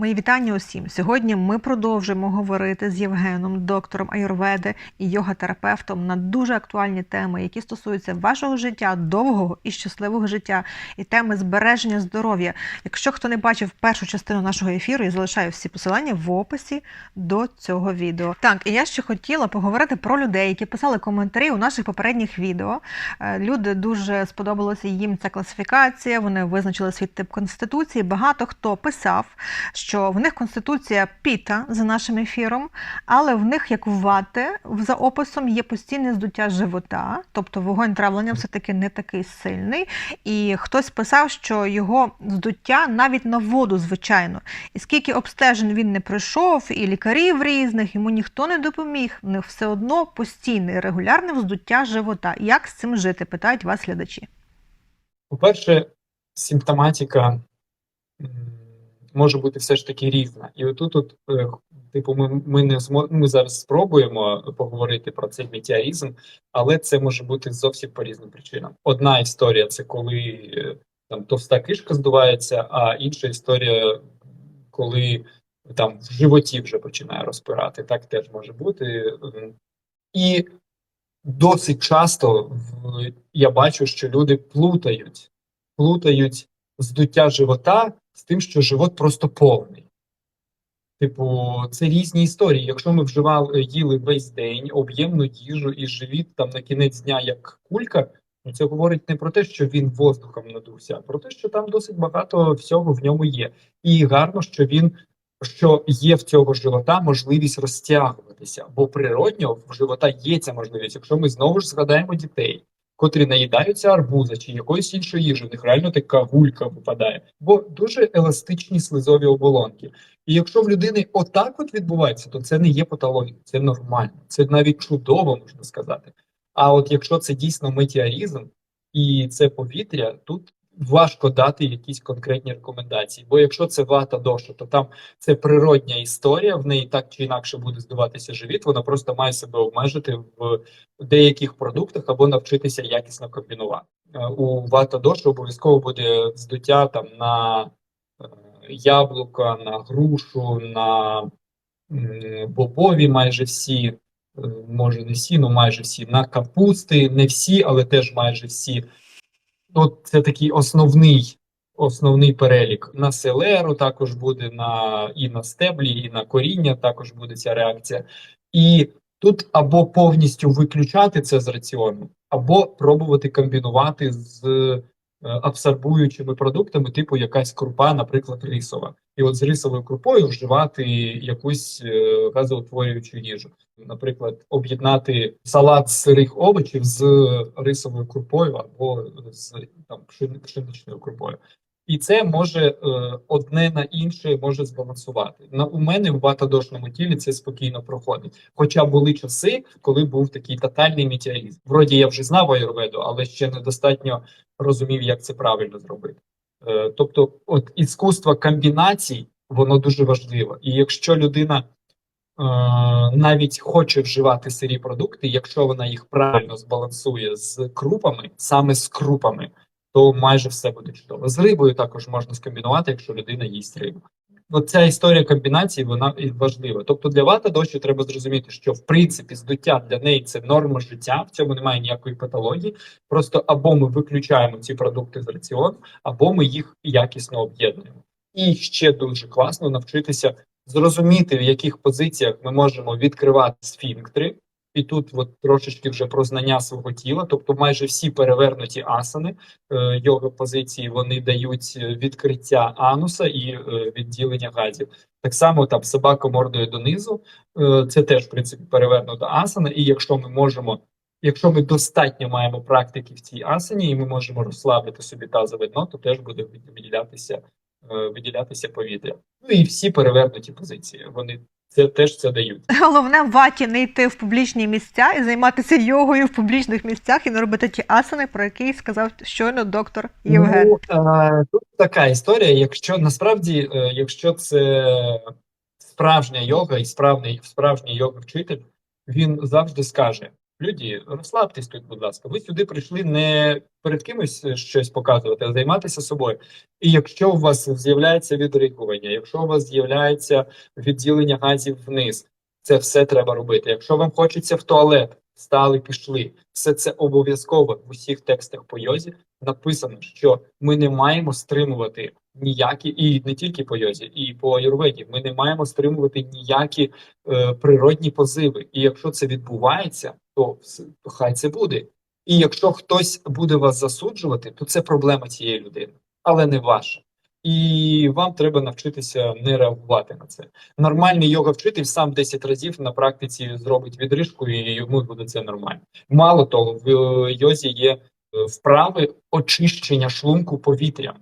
Мої вітання усім. Сьогодні ми продовжуємо говорити з Євгеном, доктором аюрведи і йога-терапевтом на дуже актуальні теми, які стосуються вашого життя, довгого і щасливого життя, і теми збереження здоров'я. Якщо хто не бачив першу частину нашого ефіру, я залишаю всі посилання в описі до цього відео. Так, і я ще хотіла поговорити про людей, які писали коментарі у наших попередніх відео. Е, Люди дуже сподобалося їм ця класифікація. Вони визначили свій тип конституції. Багато хто писав, що в них конституція піта за нашим ефіром, але в них, як в вати, за описом є постійне здуття живота, тобто вогонь травлення все-таки не такий сильний. І хтось писав, що його здуття навіть на воду, звичайно. І скільки обстежень він не пройшов, і лікарів різних, йому ніхто не допоміг. В них все одно постійне регулярне вздуття живота. Як з цим жити? питають вас глядачі. По-перше, симптоматика може бути все ж таки різна. І отут, от, е, типу, ми, ми не змо... ми зараз спробуємо поговорити про цей метеоризм, але це може бути зовсім по різним причинам. Одна історія це коли е, там товста кишка здувається, а інша історія, коли там в животі вже починає розпирати. Так теж може бути. І досить часто я бачу, що люди плутають, плутають здуття живота з тим, що живот просто повний. Типу, це різні історії. Якщо ми вживали їли весь день об'ємну їжу і живіт там на кінець дня як кулька, ну це говорить не про те, що він воздухом надувся, а про те, що там досить багато всього в ньому є. І гарно, що він що є в цього живота можливість розтягуватися, бо природньо в живота є ця можливість. Якщо ми знову ж згадаємо дітей, котрі наїдаються арбуза чи якоїсь іншої їжі, в них реально така гулька випадає, бо дуже еластичні слизові оболонки. І якщо в людини отак от відбувається, то це не є патологія, це нормально, це навіть чудово можна сказати. А от якщо це дійсно метеоризм і це повітря, тут важко дати якісь конкретні рекомендації. Бо якщо це вата доша, то там це природня історія, в неї так чи інакше буде здуватися живіт. Вона просто має себе обмежити в деяких продуктах або навчитися якісно комбінувати. Е, У вата дошу обов'язково буде здуття там на е, яблука, на грушу, на бобові майже всі, е, може не всі, ну майже всі, на капусти, не всі, але теж майже всі. От це такий основний, основний перелік. На селеру також буде на і на стеблі, і на коріння також буде ця реакція. І тут або повністю виключати це з раціону, або пробувати комбінувати з е, абсорбуючими продуктами, типу якась крупа, наприклад, рисова. І от з рисовою крупою вживати якусь е, газоутворюючу їжу. Наприклад, об'єднати салат сирих овочів з рисовою крупою або з там пшени- пшеничною крупою. І це може е, одне на інше може збалансувати. На у мене в батадошному тілі це спокійно проходить. Хоча були часи, коли був такий тотальний метеоризм. Вроді я вже знав аюрведу, але ще недостатньо розумів, як це правильно зробити. Е, тобто, от іскусство комбінацій, воно дуже важливо. І якщо людина е, навіть хоче вживати сирі продукти, якщо вона їх правильно збалансує з крупами, саме з крупами, то майже все буде чудово. З рибою також можна скомбінувати, якщо людина їсть рибу. От ця історія комбінації вона і важлива. Тобто для вата дощу треба зрозуміти, що в принципі здуття для неї це норма життя, в цьому немає ніякої патології. Просто або ми виключаємо ці продукти з раціону, або ми їх якісно об'єднуємо. І ще дуже класно навчитися зрозуміти, в яких позиціях ми можемо відкривати сфінктери. І тут от трошечки вже про знання свого тіла, тобто майже всі перевернуті асани е, йога позиції вони дають е, відкриття ануса і е, відділення газів. Так само там собака мордою донизу, е, це теж в принципі перевернута асана. І якщо ми можемо, якщо ми достатньо маємо практики в цій асані, і ми можемо розслабити собі тазове дно, то теж буде виділятися, е, виділятися повітря. Ну і всі перевернуті позиції. Вони це теж це дають. Головне в ваті не йти в публічні місця і займатися йогою в публічних місцях і не робити ті асани, про які сказав щойно доктор Євген. Ну, а, тут така історія. Якщо насправді, е, якщо це справжня йога і справжній справжній йога вчитель, він завжди скаже: Люди, розслабтесь тут, будь ласка. Ви сюди прийшли не перед кимось щось показувати, а займатися собою. І якщо у вас з'являється відригування, якщо у вас з'являється відділення газів вниз, це все треба робити. Якщо вам хочеться в туалет, стали, пішли. Все це обов'язково в усіх текстах по йозі написано, що ми не маємо стримувати ніякі, і не тільки по йозі, і по аюрведі, ми не маємо стримувати ніякі е, природні позиви. І якщо це відбувається, то, хай це буде. І якщо хтось буде вас засуджувати, то це проблема цієї людини, але не ваша. І вам треба навчитися не реагувати на це. Нормальний йога вчитель сам 10 разів на практиці зробить відрижку, і йому буде це нормально. Мало того, в е, йозі є е, вправи очищення шлунку повітрям.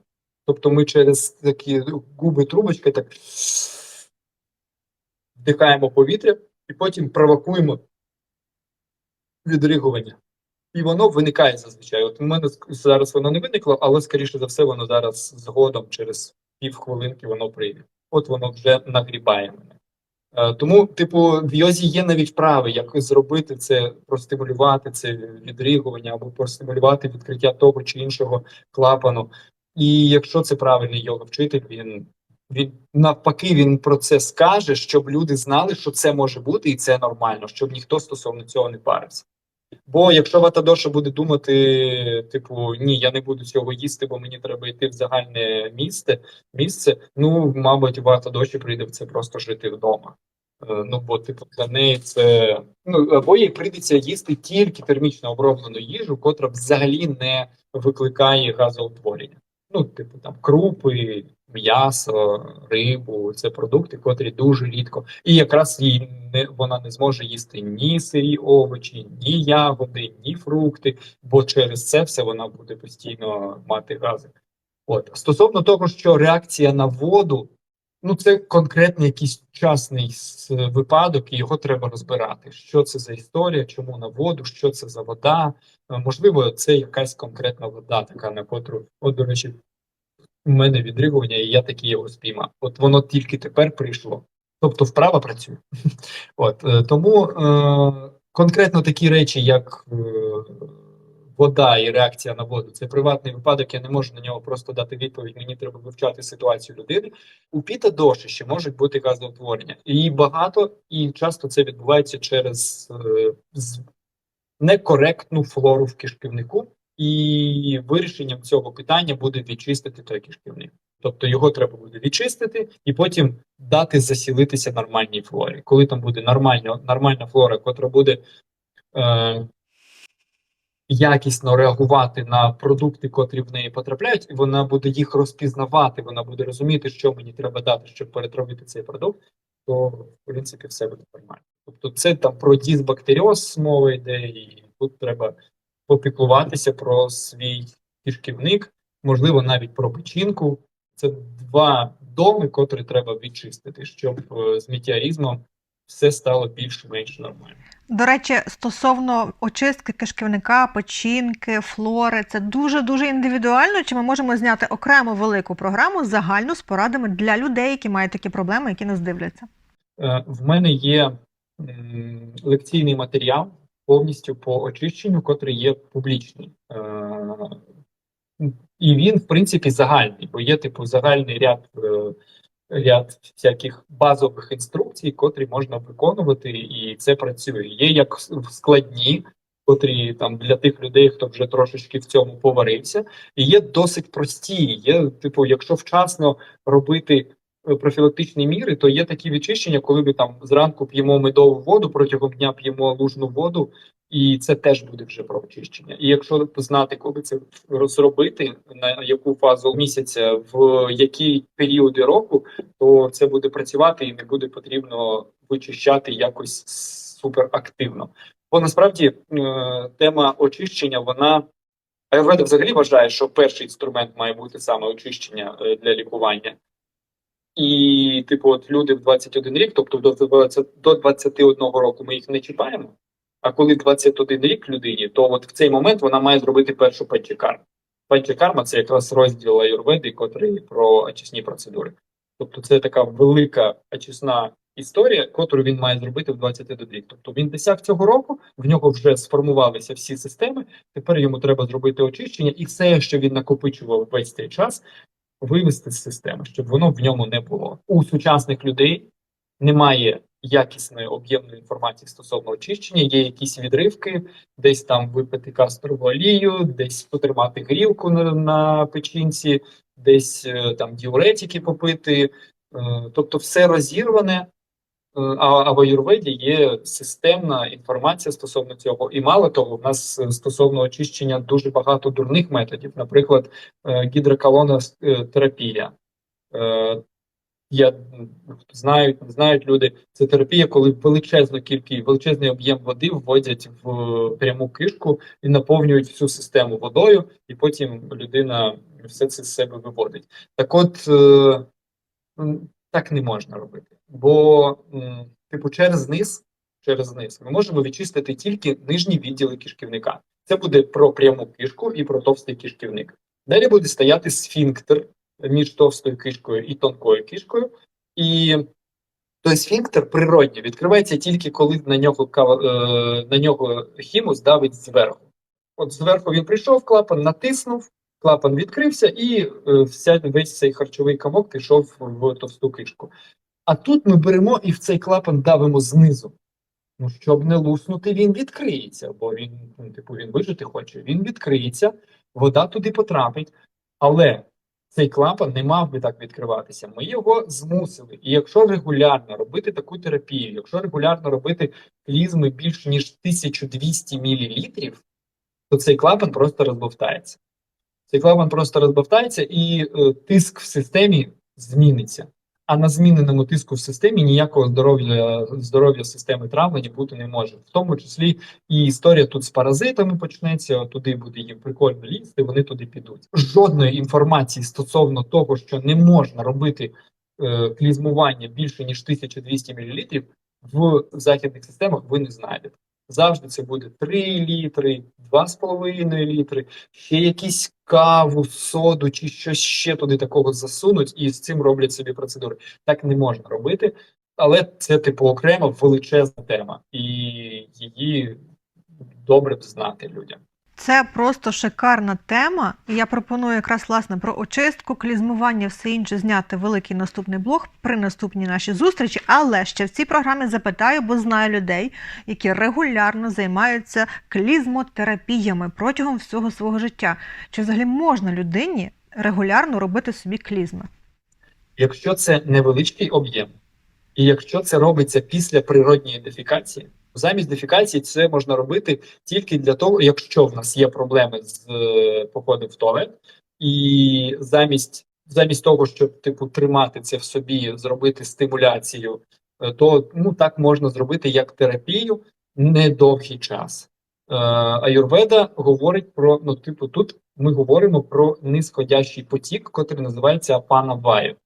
Тобто ми через такі губи трубочки так вдихаємо повітря і потім провокуємо відригування. І воно виникає зазвичай. От у мене зараз воно не виникло, але скоріше за все, воно зараз згодом через півхвилинки воно прийде. От воно вже нагрібає мене. Е, Тому, типу, в йозі є навіть вправи, як зробити це, простимулювати це відригування або простимулювати відкриття того чи іншого клапану. І якщо це правильний йога вчитель, він, він навпаки він про це скаже, щоб люди знали, що це може бути, і це нормально, щоб ніхто стосовно цього не парився. Бо якщо Ватадоша буде думати, типу, ні, я не буду цього їсти, бо мені треба йти в загальне місце, місце, ну, мабуть, Ватадоші прийде в це просто жити вдома. Е, Ну, бо, типу, для неї це. Ну, або їй прийдеться їсти тільки термічно оброблену їжу, котра взагалі не викликає газоутворення. Ну, типу, там крупи, м'ясо, рибу це продукти, котрі дуже рідко. І якраз їй не вона не зможе їсти ні сирі овочі, ні ягоди, ні фрукти, бо через це все вона буде постійно мати гази. От стосовно того, що реакція на воду, ну це конкретний якийсь частний випадок, і його треба розбирати. Що це за історія, чому на воду, що це за вода. Е, Можливо, це якась конкретна вода, така на котру, от, до речі, у мене відригування, і я таки його спіймав. От воно тільки тепер прийшло. Тобто вправа працює. От е, тому е, конкретно такі речі, як е, вода і реакція на воду, це приватний випадок. Я не можу на нього просто дати відповідь. Мені треба вивчати ситуацію людини. У піта доші ще можуть бути газоутворення, і багато і часто це відбувається через е, з- некоректну флору в кишківнику. І вирішенням цього питання буде відчистити той кишківник. Тобто його треба буде відчистити і потім дати засілитися нормальній флорі. Коли там буде нормальна, нормальна флора, котра буде е, якісно реагувати на продукти, котрі в неї потрапляють, і вона буде їх розпізнавати, вона буде розуміти, що мені треба дати, щоб перетравити цей продукт, то в принципі все буде нормально. Тобто, це там про дисбактеріоз мова йде, і тут треба попіклуватися про свій кишківник, можливо, навіть про печінку. Це два доми, котрі треба відчистити, щоб е, з метеоризмом все стало більш-менш нормально. До речі, стосовно очистки кишківника, печінки, флори, це дуже дуже індивідуально. Чи ми можемо зняти окрему велику програму загальну з порадами для людей, які мають такі проблеми, які нас дивляться? Е, В мене є лекційний матеріал повністю по очищенню, котрий є публічний. Е, І він, в принципі, загальний, бо є типу загальний ряд, е, ряд всяких базових інструкцій, котрі можна виконувати, і це працює. Є як складні, котрі там для тих людей, хто вже трошечки в цьому поварився, і є досить прості. Є, типу, якщо вчасно робити е, профілактичні міри, то є такі відчищення, коли ми там зранку п'ємо медову воду, протягом дня п'ємо лужну воду, і це теж буде вже про очищення. І якщо знати, коли це розробити, на яку фазу місяця, в які періоди року, то це буде працювати і не буде потрібно вичищати якось суперактивно. Бо насправді е, тема очищення, вона Аюрведа взагалі вважає, що перший інструмент має бути саме очищення е, для лікування. І, типу, от люди в 21 рік, тобто до 20, до 21 року ми їх не чіпаємо. А коли 21 рік людині, то от в цей момент вона має зробити першу панчакарму. Панчакарма це якраз розділ аюрведи, котрий про очисні процедури. Тобто це така велика очисна історія, котру він має зробити в 21 рік. Тобто він досяг цього року, в нього вже сформувалися всі системи. Тепер йому треба зробити очищення, і все, що він накопичував весь цей час, вивести з системи, щоб воно в ньому не було. У сучасних людей немає якісної об'ємної інформації стосовно очищення, є якісь відривки, десь там випити касторову олію, десь потримати грілку на, на печінці, десь е, там діуретики попити. Е, тобто все розірване. Е, А, в аюрведі є системна інформація стосовно цього. І мало того, в нас стосовно очищення дуже багато дурних методів, наприклад, гідроколонотерапія. Е, Я м, знають, люди, це терапія, коли величезну кількість, величезний об'єм води вводять в пряму кишку і наповнюють всю систему водою, і потім людина все це з себе виводить. Так от е, так не можна робити, бо, типу, через низ, через низ ми можемо відчистити тільки нижні відділи кишківника. Це буде про пряму кишку і про товстий кишківник. Далі буде стояти сфінктер між товстою кишкою і тонкою кишкою, і той сфінктер природньо відкривається тільки коли на нього е, на нього хімус давить зверху. От зверху він прийшов, клапан натиснув, клапан відкрився, і е, вся весь цей харчовий комок пішов в товсту кишку. А тут ми беремо і в цей клапан давимо знизу. Ну, щоб не луснути, він відкриється, бо він, ну, типу, він вижити хоче. Він відкриється, вода туди потрапить, але цей клапан не мав би так відкриватися. Ми його змусили. І якщо регулярно робити таку терапію, якщо регулярно робити клізми більш ніж 1200 мл, то цей клапан просто розбовтається. Цей клапан просто розбовтається, і е, тиск в системі зміниться. А на зміненому тиску в системі ніякого здоров'я здоров'я системи травлення бути не може. В тому числі і історія тут з паразитами почнеться. Туди буде їм прикольно лізти, вони туди підуть. Жодної інформації стосовно того, що не можна робити е, клізмування більше ніж 1200 мл, в західних системах ви не знайдете. Завжди це буде 3 літри, 2,5 літри, ще якісь каву, соду чи щось ще туди такого засунуть і з цим роблять собі процедури. Так не можна робити, але це типу окрема величезна тема, і її добре б знати людям. Це просто шикарна тема. Я пропоную якраз власне про очистку, клізмування, все інше зняти великий наступний блог при наступній нашій зустрічі. Але ще в цій програмі запитаю, бо знаю людей, які регулярно займаються клізмотерапіями протягом всього свого життя. Чи взагалі можна людині регулярно робити собі клізми? Якщо це невеличкий об'єм, і якщо це робиться після природньої дефікації, замість дефікації це можна робити тільки для того, якщо в нас є проблеми з е, походом в туалет, і замість замість того, щоб типу тримати це в собі, зробити стимуляцію, е, то ну так можна зробити як терапію недовгий час. Е, Аюрведа говорить про ну, типу, тут ми говоримо про нисходящий потік, котрий називається апана ваю.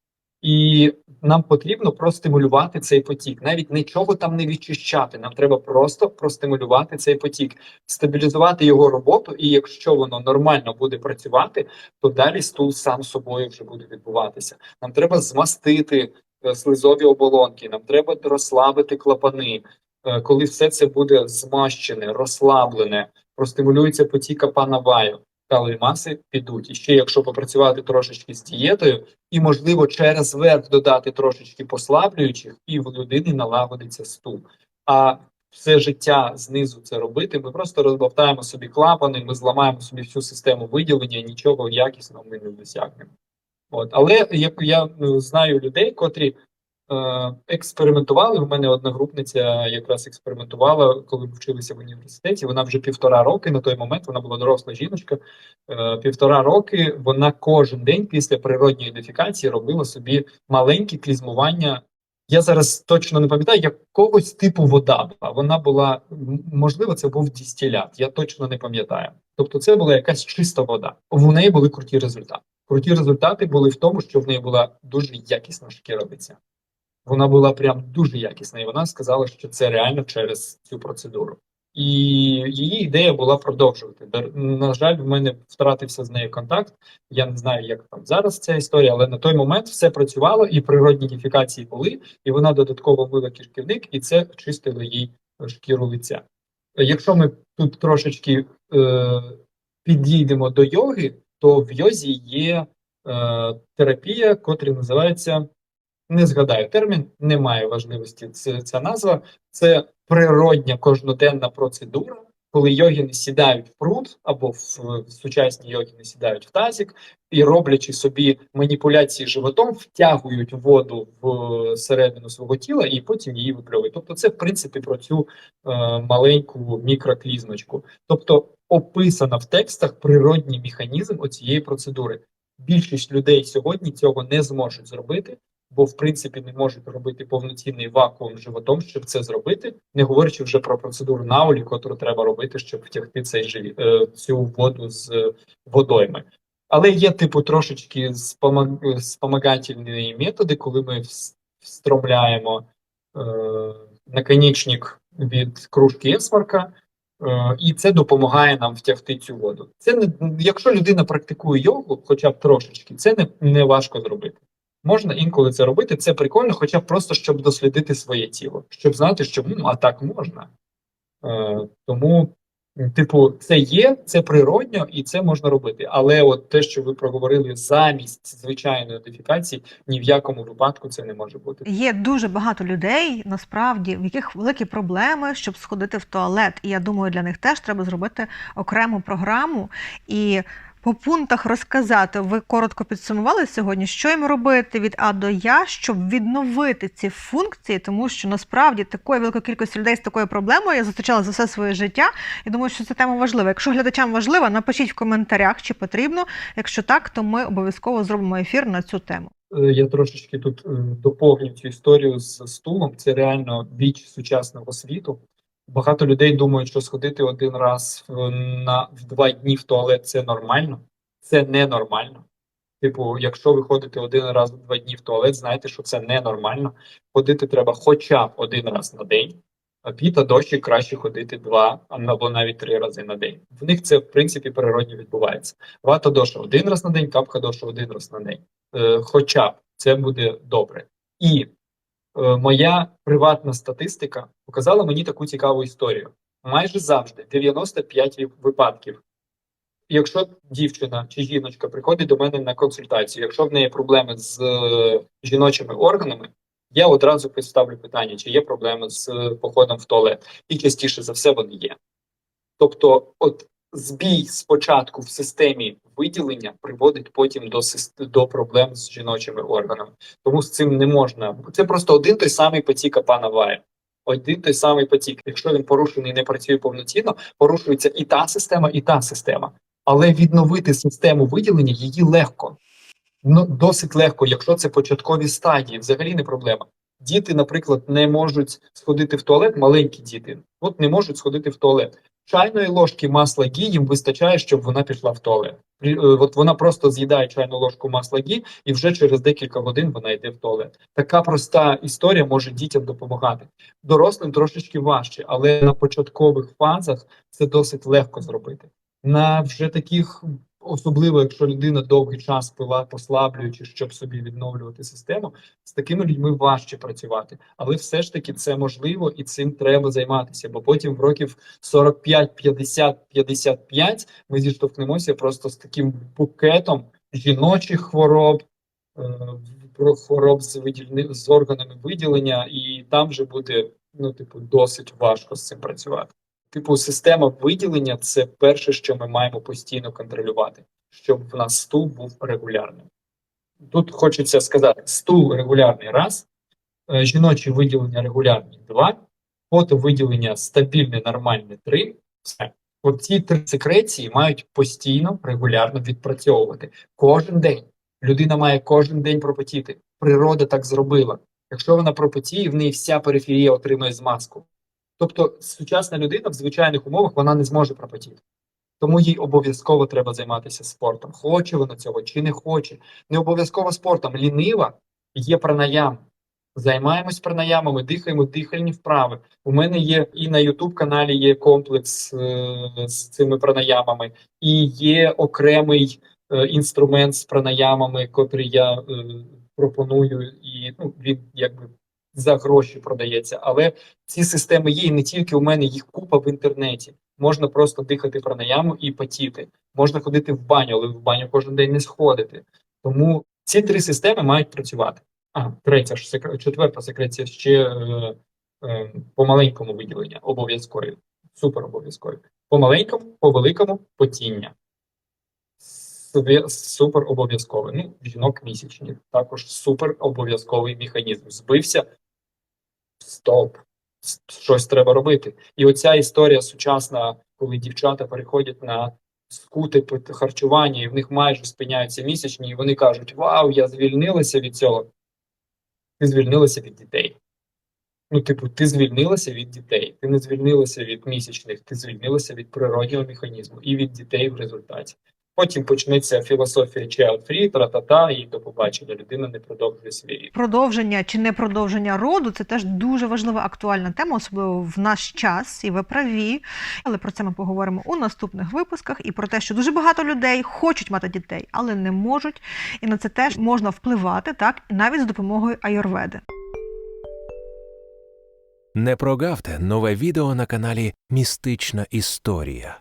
І нам потрібно простимулювати цей потік, навіть нічого там не відчищати. Нам треба просто простимулювати цей потік, стабілізувати його роботу. І якщо воно нормально буде працювати, то далі стул сам собою вже буде відбуватися. Нам треба змастити е, слизові оболонки, нам треба розслабити клапани. Е, Коли все це буде змащене, розслаблене, простимулюється потік апанаваю, калові маси підуть. І ще якщо попрацювати трошечки з дієтою, і можливо через верх додати трошечки послаблюючих, і в людини налагодиться стул. А все життя знизу це робити. Ми просто розбавтаємо собі клапани, ми зламаємо собі всю систему виділення, нічого якісного ми не досягнемо. От, але як я ну, знаю людей, котрі експериментували. У мене одногрупниця якраз експериментувала, коли ми вчилися в університеті. Вона вже півтора роки на той момент вона була доросла жіночка. Е, півтора роки вона кожен день після природньої дефікації робила собі маленькі клізмування. Я зараз точно не пам'ятаю, якогось типу вода. Вона була можливо, це був дістілят. Я точно не пам'ятаю. Тобто, це була якась чиста вода. В неї були круті результати. Круті результати були в тому, що в неї була дуже якісна шкіровиця. Вона була прям дуже якісна, і вона сказала, що це реально через цю процедуру. І її ідея була продовжувати. На жаль, в мене втратився з нею контакт. Я не знаю, як там зараз ця історія, але на той момент все працювало, і природні дефікації були, і вона додатково мила кишківник, і це чистило їй шкіру лиця. Якщо ми тут трошечки е, підійдемо до йоги, то в йозі є е, терапія, котра називається не згадаю термін, немає важливості це, ця назва. Це природня кожноденна процедура, коли йогіни сідають в пруд або в, в сучасні йогіни сідають в тазик і роблячи собі маніпуляції животом, втягують воду в середину свого тіла і потім її випльовують. Тобто, це в принципі про цю е, маленьку мікроклізмочку. Тобто описано в текстах природній механізм оцієї процедури. Більшість людей сьогодні цього не зможуть зробити, бо в принципі не можуть робити повноцінний вакуум животом, щоб це зробити, не говорячи вже про процедуру наулі, котру треба робити, щоб втягти цей живі, е, цю воду з водойми. Але є типу трошечки спомаг- спомагательні методи, коли ми вс- встромляємо е, наконечник від кружки есмарка, е, і це допомагає нам втягти цю воду. Це не якщо людина практикує йогу, хоча б трошечки, це не, не важко зробити. Можна інколи це робити, це прикольно, хоча б просто щоб дослідити своє тіло, щоб знати, що ну, а так можна. Е, тому, типу, це є, це природньо і це можна робити. Але от те, що ви проговорили замість звичайної дефікації, ні в якому випадку це не може бути. Є дуже багато людей, насправді, в яких великі проблеми, щоб сходити в туалет. І я думаю, для них теж треба зробити окрему програму і по пунктах розказати. Ви коротко підсумували сьогодні, що їм робити від А до Я, щоб відновити ці функції, тому що насправді такої великої кількості людей з такою проблемою я зустрічала за все своє життя. І думаю, що ця тема важлива. Якщо глядачам важлива, напишіть в коментарях, чи потрібно. Якщо так, то ми обов'язково зробимо ефір на цю тему. Е, Я трошечки тут е, доповню цю історію з стулом. Це реально біч сучасного світу. Багато людей думають, що сходити один раз в, на в два дні в туалет це нормально. Це ненормально. Типу, якщо ви ходите один раз в два дні в туалет, знайте, що це ненормально. Ходити треба хоча б один раз на день. А під та дощі краще ходити два або навіть три рази на день. В них це в принципі природньо відбувається. Вата доша один раз на день, капха доша один раз на день. Е, хоча б це буде добре. І моя приватна статистика показала мені таку цікаву історію. Майже завжди 95 випадків. Якщо дівчина чи жіночка приходить до мене на консультацію, якщо в неї проблеми з е, жіночими органами, я одразу поставлю питання, чи є проблеми з е, походом в туалет, і частіше за все вони є. Тобто, от збій спочатку в системі виділення приводить потім до до проблем з жіночими органами. Тому з цим не можна. Це просто один той самий потік пана Вая. Один той самий потік. Якщо він порушений і не працює повноцінно, порушується і та система, і та система. Але відновити систему виділення її легко. Ну, досить легко, якщо це початкові стадії, взагалі не проблема. Діти, наприклад, не можуть сходити в туалет, маленькі діти, от не можуть сходити в туалет. Чайної ложки масла гі їм вистачає, щоб вона пішла в туалет. Е, От вона просто з'їдає чайну ложку масла гі, і вже через декілька годин вона йде в туалет. Така проста історія може дітям допомагати. Дорослим трошечки важче, але на початкових фазах це досить легко зробити. На вже таких, особливо якщо людина довгий час пила, послаблюючи, щоб собі відновлювати систему, з такими людьми важче працювати. Але все ж таки це можливо і цим треба займатися, бо потім в років 45, 50, 55 ми зіштовхнемося просто з таким букетом жіночих хвороб, е, про хвороб з видільни з органами виділення, і там вже буде ну, типу, досить важко з цим працювати. Типу, система виділення це перше, що ми маємо постійно контролювати, щоб в нас стул був регулярним. Тут хочеться сказати: стул регулярний раз, е, жіночі виділення регулярні два, фотовиділення стабільне, нормальне три. Все. От ці три секреції мають постійно регулярно відпрацьовувати кожен день. Людина має кожен день пропотіти. Природа так зробила. Якщо вона пропотіє, в неї вся периферія отримує змазку. Тобто, сучасна людина в звичайних умовах вона не зможе пропотіти. Тому їй обов'язково треба займатися спортом. Хоче вона цього чи не хоче. Не обов'язково спортом. Лінива є пранаям. Займаємось пранаямами, дихаємо дихальні вправи. У мене є і на youtube каналі є комплекс е, з цими пранаямами, і є окремий е, інструмент з пранаямами, котрий я е, пропоную, і ну, він якби за гроші продається. Але ці системи є і не тільки у мене, їх купа в інтернеті. Можна просто дихати пранаяму і потіти. Можна ходити в баню, але в баню кожен день не сходити. Тому ці три системи мають працювати. А, третя ж секре- четверта секреція ще е, е, по маленькому виділення, обов'язкові, супер обов'язкові. По маленькому, по великому потіння. Супер обов'язковий. Ну, жінок місячні. Також супер обов'язковий механізм. Збився. Стоп. Щось треба робити. І оця історія сучасна, коли дівчата переходять на скути харчування, і в них майже спиняються місячні, і вони кажуть: Вау, я звільнилася від цього. Ти звільнилася від дітей. Ну, типу, ти звільнилася від дітей, ти не звільнилася від місячних, ти звільнилася від природнього механізму і від дітей в результаті. Потім почнеться філософія child free, тра-та-та, і до побачення людина не продовжує свій рік. Продовження чи не продовження роду це теж дуже важлива актуальна тема, особливо в наш час, і ви праві. Але про це ми поговоримо у наступних випусках і про те, що дуже багато людей хочуть мати дітей, але не можуть. І на це теж можна впливати, так навіть з допомогою аюрведи. Не прогавте нове відео на каналі Містична Історія.